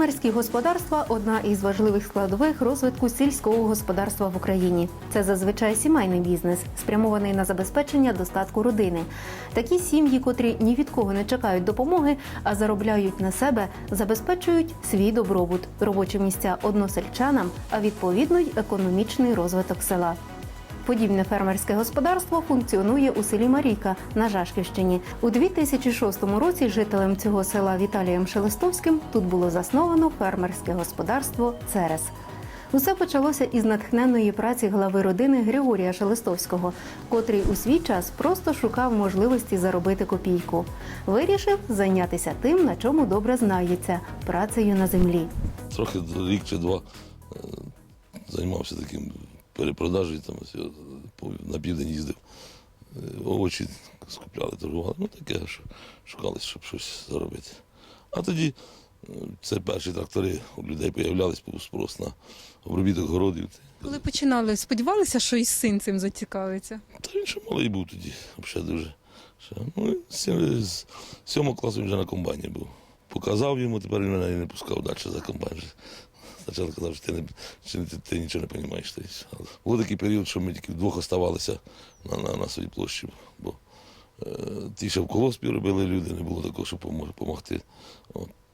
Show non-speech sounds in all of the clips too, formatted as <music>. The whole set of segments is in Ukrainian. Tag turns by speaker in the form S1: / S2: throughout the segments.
S1: Фермерські господарства одна із важливих складових розвитку сільського господарства в Україні. Це зазвичай сімейний бізнес, спрямований на забезпечення достатку родини. Такі сім'ї, котрі ні від кого не чекають допомоги, а заробляють на себе, забезпечують свій добробут, робочі місця односельчанам, а відповідно й економічний розвиток села. Подібне фермерське господарство функціонує у селі Марійка на Жашківщині. У 2006 році жителем цього села Віталієм Шелестовським тут було засновано фермерське господарство Церес. Усе почалося із натхненної праці глави родини Григорія Шелестовського, котрий у свій час просто шукав можливості заробити копійку. Вирішив зайнятися тим, на чому добре знається працею на землі.
S2: Трохи рік чи два е, займався таким перепродажею, там е, на південь їздив. Е, Овочі скупляли, торгували. Ну таке, що шукали, щоб щось заробити. А тоді е, це перші трактори у людей появлялись, був спрос на обробіток городів.
S3: Коли починали, сподівалися, що і син цим зацікавиться.
S2: Та він ще малий був тоді, взагалі дуже. Ще, ну, з, сьомого класу він вже на комбайні був. Показав йому, тепер він мене не пускав далі за комбайн. Спочатку казав, що ти, не, що ти, ти нічого не розумієш. Був такий період, що ми тільки вдвох оставалися на, на, на своїй площі, бо е, ті, що в колоспі робили люди, не було такого, щоб допомогти.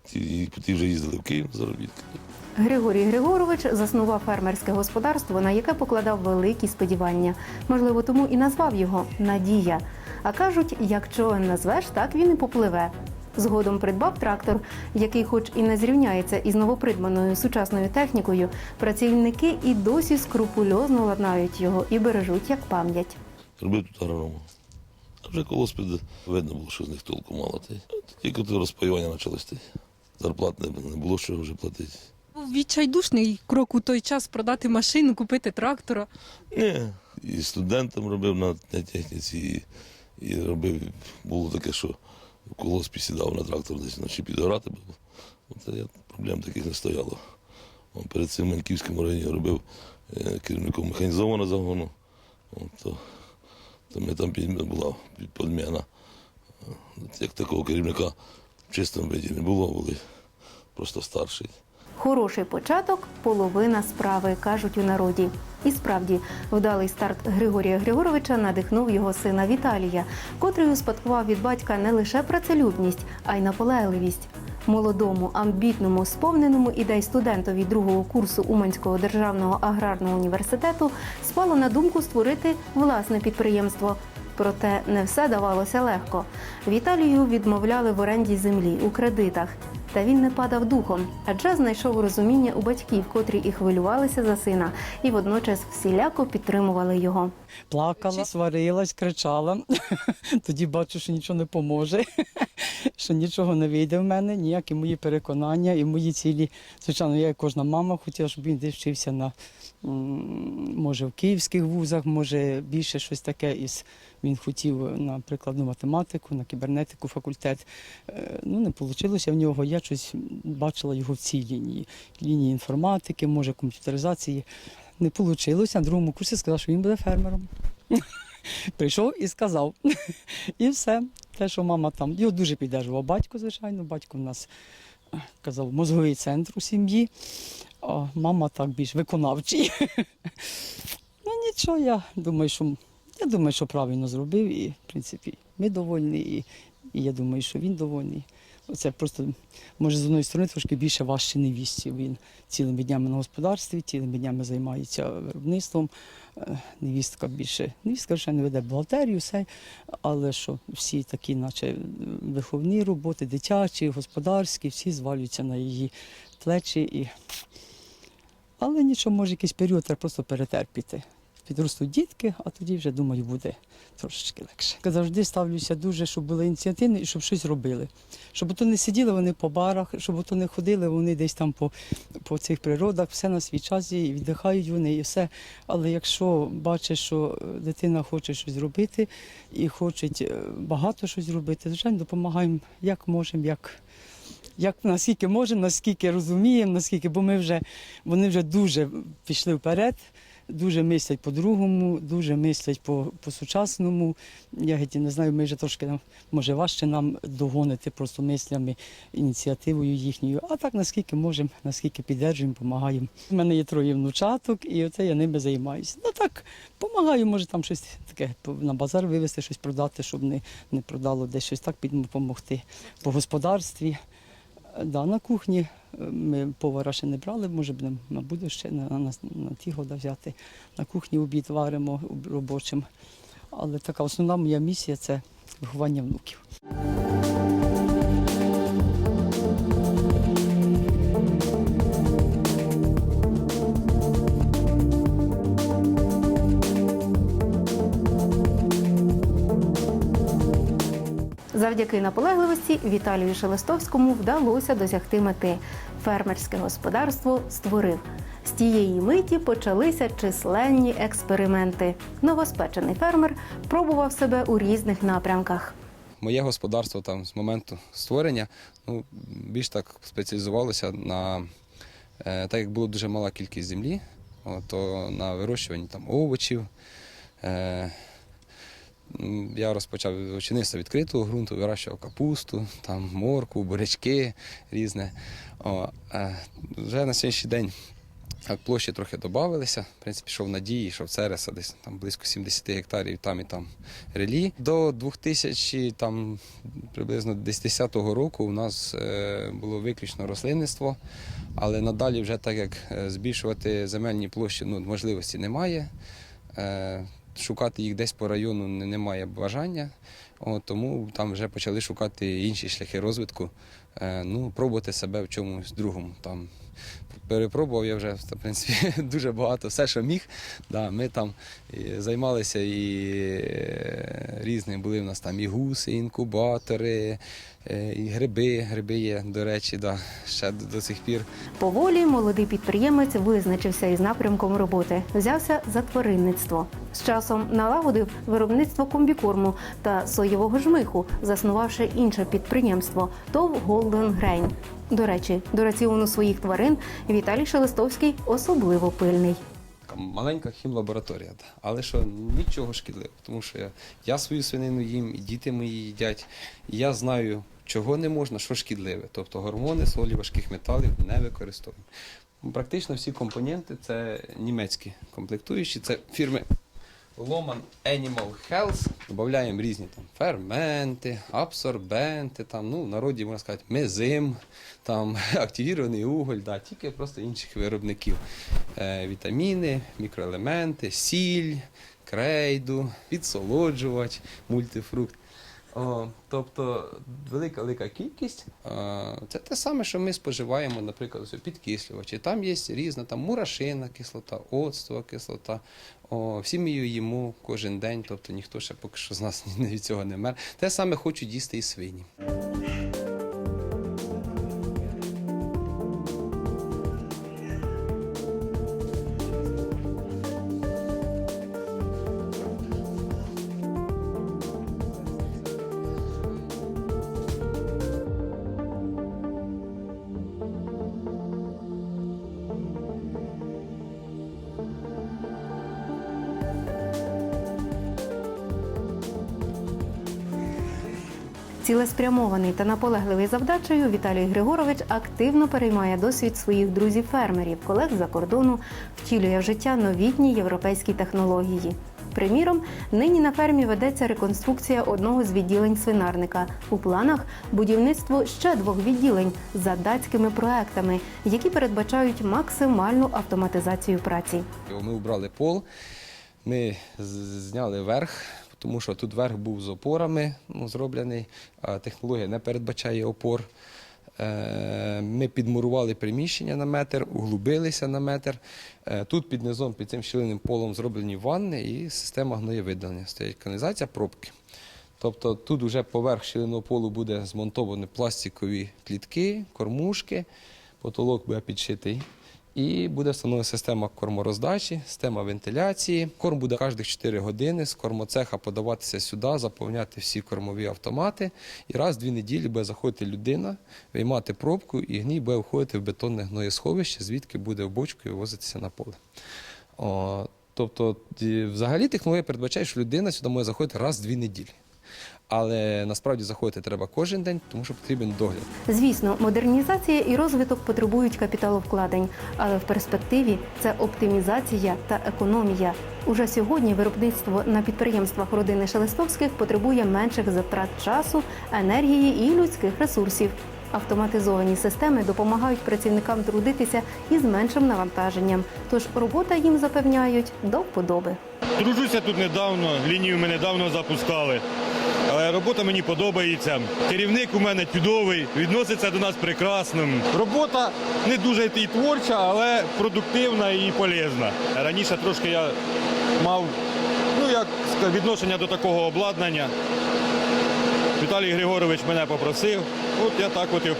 S2: Ті, ті вже їздили в Київ заробітки.
S1: Григорій Григорович заснував фермерське господарство, на яке покладав великі сподівання. Можливо, тому і назвав його Надія. А кажуть, як човен назвеш, так він і попливе. Згодом придбав трактор, який, хоч і не зрівняється із новопридбаною сучасною технікою, працівники і досі скрупульозно ладнають його і бережуть як пам'ять.
S2: Робив тут агроному. А вже колоспи видно було, що з них толку мало. Тільки тут розпаювання й Зарплат не, було що вже платити.
S3: Був відчайдушний крок у той час продати машину, купити трактора.
S2: Ні. І студентом робив на, на техніці, і, і робив, було таке, що в підсідав сідав на трактор десь вночі підгорати було. Це я, проблем таких не стояло. Он перед цим в Маньківському районі робив е, керівником механізованого загону. От, то, то ми там була під- підміна. Як такого керівника в чистому виді не було, були просто старший.
S1: Хороший початок половина справи, кажуть у народі. І справді, вдалий старт Григорія Григоровича надихнув його сина Віталія, котрий успадкував від батька не лише працелюбність, а й наполегливість. Молодому, амбітному, сповненому ідей студентові другого курсу Уманського державного аграрного університету спало на думку створити власне підприємство. Проте не все давалося легко. Віталію відмовляли в оренді землі у кредитах. Та він не падав духом, адже знайшов розуміння у батьків, котрі і хвилювалися за сина, і водночас всіляко підтримували його.
S4: Плакала, сварилась, кричала. <laughs> Тоді бачу, що нічого не поможе, <laughs> що нічого не вийде в мене, ніякі мої переконання і мої цілі. Звичайно, я як кожна мама хотіла, щоб він десь вчився на може в київських вузах, може більше щось таке із. Він хотів на прикладну математику, на кібернетику факультет. Е, Ну, не вийшло в нього. Я щось бачила його в цій лінії. Лінії інформатики, може комп'ютеризації. Не вийшло. На другому курсі сказав, що він буде фермером. <laughs> Прийшов і сказав. <laughs> І все. Те, що мама там, його дуже піддержував батько, звичайно. Батько в нас е, казав мозговий центр у сім'ї, а мама так більш виконавчий. <laughs> Ну нічого, я думаю, що я думаю, що правильно зробив, і в принципі ми довольні, і, і я думаю, що він довольний. Оце просто, може, з одної сторони трошки більше важче невісті. Він цілими днями на господарстві, цілими днями займається виробництвом. Е, Невістка більше. Невістка ще не веде бухгалтерію, все, але що всі такі, наче виховні роботи, дитячі, господарські, всі звалюються на її плечі. І... Але нічого, може, якийсь період треба просто перетерпіти. Підростуть дітки, а тоді вже, думаю, буде трошечки легше. Завжди ставлюся дуже, щоб були ініціативні і щоб щось робили. Щоб то не сиділи вони по барах, щоб то не ходили вони десь там по, по цих природах, все на свій час і віддихають вони і все. Але якщо бачиш, що е, дитина хоче щось зробити і хоче багато щось зробити, звичайно, допомагаємо як можемо, як. Як наскільки можемо, наскільки розуміємо, наскільки, бо ми вже вони вже дуже пішли вперед. Дуже мислять по-другому, дуже мислять по- по-сучасному. Я геть не знаю, ми вже трошки нам, може важче нам догонити просто мислями, ініціативою їхньою. А так наскільки можемо, наскільки піддержуємо, допомагаємо. У мене є троє внучаток, і оце я ними займаюся. Ну так, допомагаю, може там щось таке на базар вивезти, щось продати, щоб не, не продало десь щось так підемо допомогти по господарстві. Да, на кухні е, ми повара ще не брали, може будемо на буде ще на, на, на ті года взяти. На кухні обід варимо робочим. Але така основна моя місія це виховання внуків.
S1: Завдяки наполегливості Віталію Шелестовському вдалося досягти мети. Фермерське господарство створив. З тієї миті почалися численні експерименти. Новоспечений фермер пробував себе у різних напрямках.
S5: Моє господарство там з моменту створення ну, більш так спеціалізувалося на е, так як була дуже мала кількість землі, то на вирощуванні там овочів. Е, я розпочав очинився відкритого ґрунту, вирощував капусту, там морку, бурячки різне. О, е, вже на сьогоднішній день площі трохи додавалися. В принципі, йшов надії, що в Цереса десь там близько 70 гектарів, там і там релі. До 2000, там приблизно 10-го року у нас е, було виключно рослинництво, але надалі вже так як е, збільшувати земельні площі ну, можливості немає. Шукати їх десь по району немає бажання, От, тому там вже почали шукати інші шляхи розвитку, е, ну, пробувати себе в чомусь другому. Там, перепробував я вже в принципі, <laughs> дуже багато, все, що міг. Да, ми там займалися і е, різні були в нас там і гуси, і інкубатори, е, і гриби. Гриби є, до речі, да, ще до, до сих пір.
S1: Поволі молодий підприємець визначився із напрямком роботи. Взявся за тваринництво. З часом налагодив виробництво комбікорму та соєвого жмиху, заснувавши інше підприємство ТОВ Голден Грейн. До речі, до раціону своїх тварин Віталій Шелестовський особливо пильний.
S5: Маленька хімлабораторія, але що нічого шкідливого, тому що я, я свою свинину їм, і діти мої їдять. Я знаю, чого не можна, що шкідливе. Тобто гормони, солі, важких металів не використовуємо. Практично всі компоненти це німецькі комплектуючі, це фірми Loman Animal Health. Додаємо різні там ферменти, абсорбенти, там, ну, в народі можна сказати, мезим, там, <laughs> активірований уголь, да, тільки просто інших виробників. Е, вітаміни, мікроелементи, сіль, крейду, підсолоджувач, мультифрукт. О, тобто велика велика кількість. Е, Це те саме, що ми споживаємо, наприклад, підкислювачі. Там є різна там мурашина кислота, оцтова кислота. О, всі її їмо кожен день, тобто ніхто ще поки що з нас <laughs> від цього не мер. Те саме хочуть їсти і свині.
S1: Цілеспрямований та наполегливий завдачею Віталій Григорович активно переймає досвід своїх друзів-фермерів, колег за кордону, втілює в життя новітні європейські технології. Приміром, нині на фермі ведеться реконструкція одного з відділень свинарника. У планах будівництво ще двох відділень за датськими проектами, які передбачають максимальну автоматизацію праці.
S5: Ми убрали пол, ми зняли верх, тому що тут верх був з опорами ну, зроблений, а технологія не передбачає опор. Е, Ми підмурували приміщення на метр, углубилися на метр. Е, Тут під низом, під цим щілинним полом зроблені ванни і система гноєвидалення. Стоять каналізація, пробки. Тобто тут вже поверх щілинного полу буде змонтовані пластикові клітки, кормушки, потолок буде підшитий. І буде встановлена система кормороздачі, система вентиляції. Корм буде кожні 4 години з кормоцеха подаватися сюди, заповняти всі кормові автомати. І раз в дві неділі буде заходити людина, виймати пробку, і гній буде входити в бетонне гноєсховище, звідки буде в бочку і вивозитися на поле. О, Тобто, взагалі технологія передбачає, що людина сюди може заходити раз в дві неділі. Але насправді заходити треба кожен день, тому що потрібен догляд.
S1: Звісно, модернізація і розвиток потребують капіталовкладень, але в перспективі це оптимізація та економія. Уже сьогодні виробництво на підприємствах родини Шелестовських потребує менших затрат часу, енергії і людських ресурсів. Автоматизовані системи допомагають працівникам трудитися із меншим навантаженням, тож робота їм запевняють до вподоби.
S6: Тружуся тут недавно, лінію ми недавно запускали. Робота мені подобається. Керівник у мене чудовий, відноситься до нас прекрасно. Робота не дуже і творча, але продуктивна і полезна. Раніше трошки я мав ну, як відношення до такого обладнання. Віталій Григорович мене попросив. От я так от і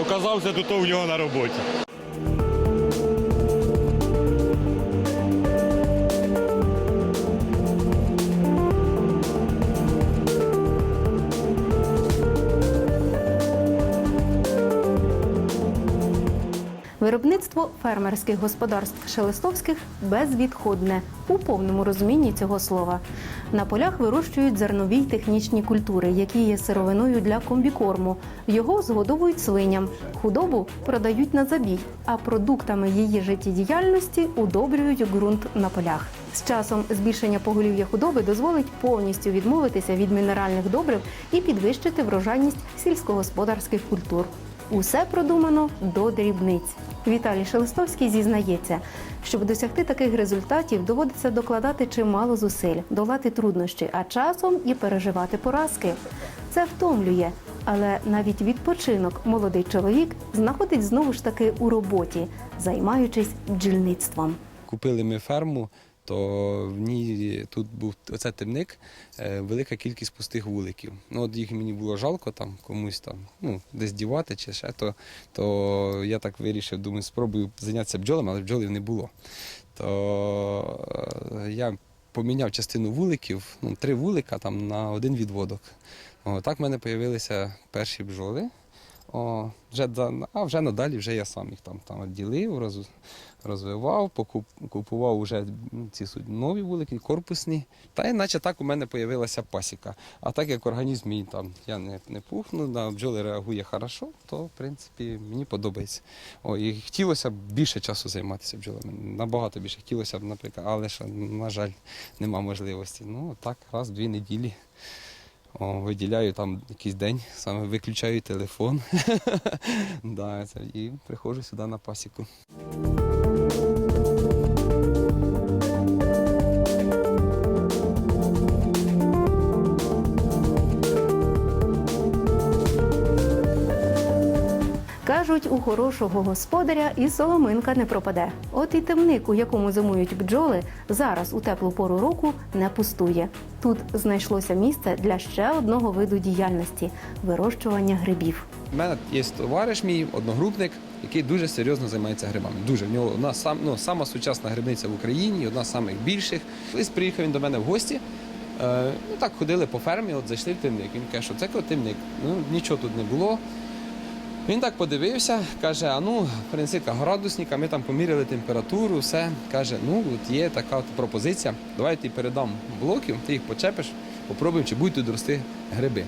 S6: оказався тут у нього на роботі.
S1: Виробництво фермерських господарств Шелестовських безвідходне у повному розумінні цього слова. На полях вирощують зернові технічні культури, які є сировиною для комбікорму. Його згодовують свиням, худобу продають на забій, а продуктами її життєдіяльності удобрюють ґрунт на полях. З часом збільшення поголів'я худоби дозволить повністю відмовитися від мінеральних добрив і підвищити врожайність сільськогосподарських культур. Усе продумано до дрібниць. Віталій Шелестовський зізнається, щоб досягти таких результатів, доводиться докладати чимало зусиль, долати труднощі, а часом і переживати поразки. Це втомлює, але навіть відпочинок молодий чоловік знаходить знову ж таки у роботі, займаючись бджільництвом.
S5: Купили ми ферму, то в ній тут був оце темник, е, велика кількість пустих вуликів. Ну, от їх мені було жалко там комусь там, ну, десь дівати чи ще, то, то я так вирішив, думаю, спробую зайнятися бджолами, але бджолів не було. То е, я поміняв частину вуликів, ну, три вулика там на один відводок. О, так в мене з'явилися перші бджоли. О, вже, а вже надалі вже я сам їх там, там відділив, роз, розвивав, покуп, купував вже ці нові вулики, корпусні. Та й наче так у мене з'явилася пасіка. А так як організм мій там я не, не пухну, на бджоли реагує хорошо, то в принципі мені подобається. О, і хотілося б більше часу займатися бджолами. Набагато більше хотілося б, наприклад, але що, на жаль, нема можливості. Ну так, раз в дві неділі. О, виділяю там якийсь день, саме виключаю телефон. <laughs> да, це, і приходжу сюди на пасіку.
S1: Кажуть, у хорошого господаря і соломинка не пропаде. От і темник, у якому зимують бджоли, зараз у теплу пору року не пустує. Тут знайшлося місце для ще одного виду діяльності вирощування грибів.
S5: У мене є товариш мій, одногрупник, який дуже серйозно займається грибами. Дуже в нього одна сам, ну, сама сучасна грибниця в Україні, одна з самих більших. Колись приїхав він до мене в гості. Е, ну так ходили по фермі, от зайшли в темник. Він каже, що це коли темник. Ну нічого тут не було. Він так подивився, каже: а ну, принеси-ка градусника, ми там поміряли температуру, все. Каже, ну от є така от пропозиція. Давай я тобі передам блоків, ти їх почепиш, попробуємо, чи будуть тут рости гриби.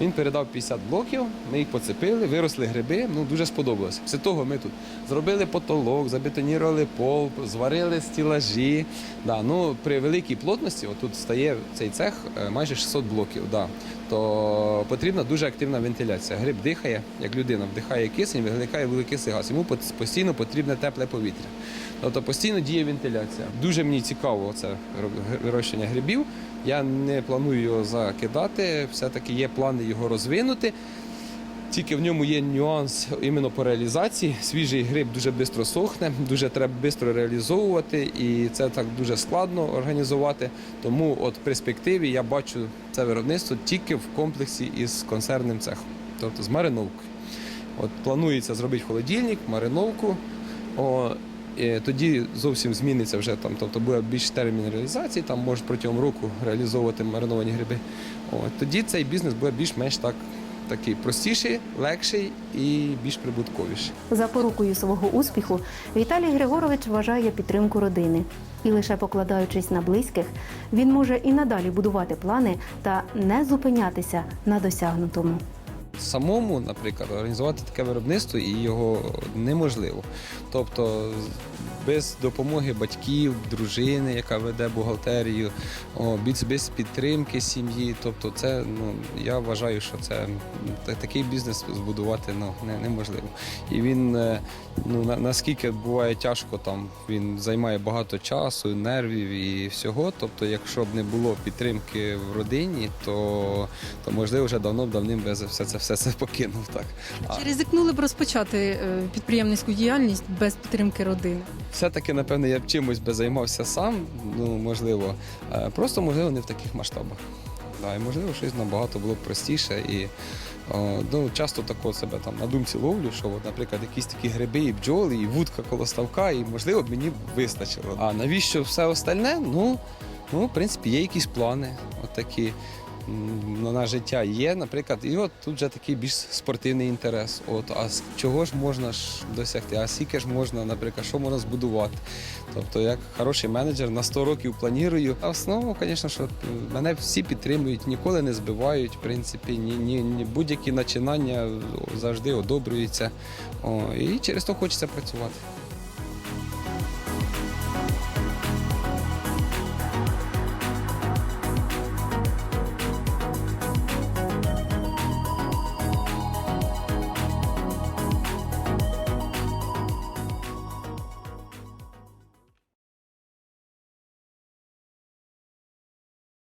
S5: Він передав 50 блоків, ми їх поцепили, виросли гриби, ну дуже сподобалося. Після того ми тут зробили потолок, забетонірували пол, зварили стілажі. Да, ну, при великій плотності, отут стає цей цех е, майже 600 блоків. Да, то потрібна дуже активна вентиляція. Гриб дихає, як людина вдихає кисень, виникає вуглекислий газ. Йому постійно потрібне тепле повітря. Тобто постійно діє вентиляція. Дуже мені цікаво це вирощення грибів. Я не планую його закидати, все-таки є плани його розвинути. Тільки в ньому є нюанс іменно по реалізації. Свіжий гриб дуже швидко сохне, дуже треба швидко реалізовувати, і це так дуже складно організувати. Тому от в перспективі я бачу це виробництво тільки в комплексі із консервним цехом, тобто з мариновкою. От планується зробити холодильник, мариновку. О, тоді зовсім зміниться вже там, тобто буде більш термін реалізації, там можуть протягом року реалізовувати мариновані гриби. О, тоді цей бізнес буде більш-менш так такий простіший, легший і більш прибутковіший.
S1: Запорукою свого успіху Віталій Григорович вважає підтримку родини. І лише покладаючись на близьких, він може і надалі будувати плани та не зупинятися на досягнутому.
S5: Самому, наприклад, організувати таке виробництво і його неможливо. Тобто без допомоги батьків, дружини, яка веде бухгалтерію, без підтримки сім'ї. Тобто, це ну я вважаю, що це такий бізнес збудувати ну, не, неможливо. І він е, ну наскільки буває тяжко, там він займає багато часу, нервів і всього. Тобто, якщо б не було підтримки в родині, то, то можливо вже давно б давним би все це все це покинув. Так
S3: Чи ризикнули б розпочати е, підприємницьку діяльність без підтримки родини?
S5: все-таки, напевно, я б чимось би займався сам, ну можливо, Е, просто можливо не в таких масштабах. Да, і можливо, щось набагато було б простіше. І о, ну, часто тако себе там на думці ловлю, що, от, наприклад, якісь такі гриби, і бджоли, і вудка коло ставка, і можливо б мені вистачило. А навіщо все остальне? Ну, ну в принципі, є якісь плани, от такі. м, На життя є, наприклад, і от тут вже такий більш спортивний інтерес. От, а з чого ж можна ж досягти? А скільки ж можна, наприклад, що можна збудувати? Тобто, як хороший менеджер на 100 років планую. А в основному, звісно, що мене всі підтримують, ніколи не збивають. В принципі, ні, ні, ні будь-які начинання завжди одобрюються. О, і через то хочеться працювати.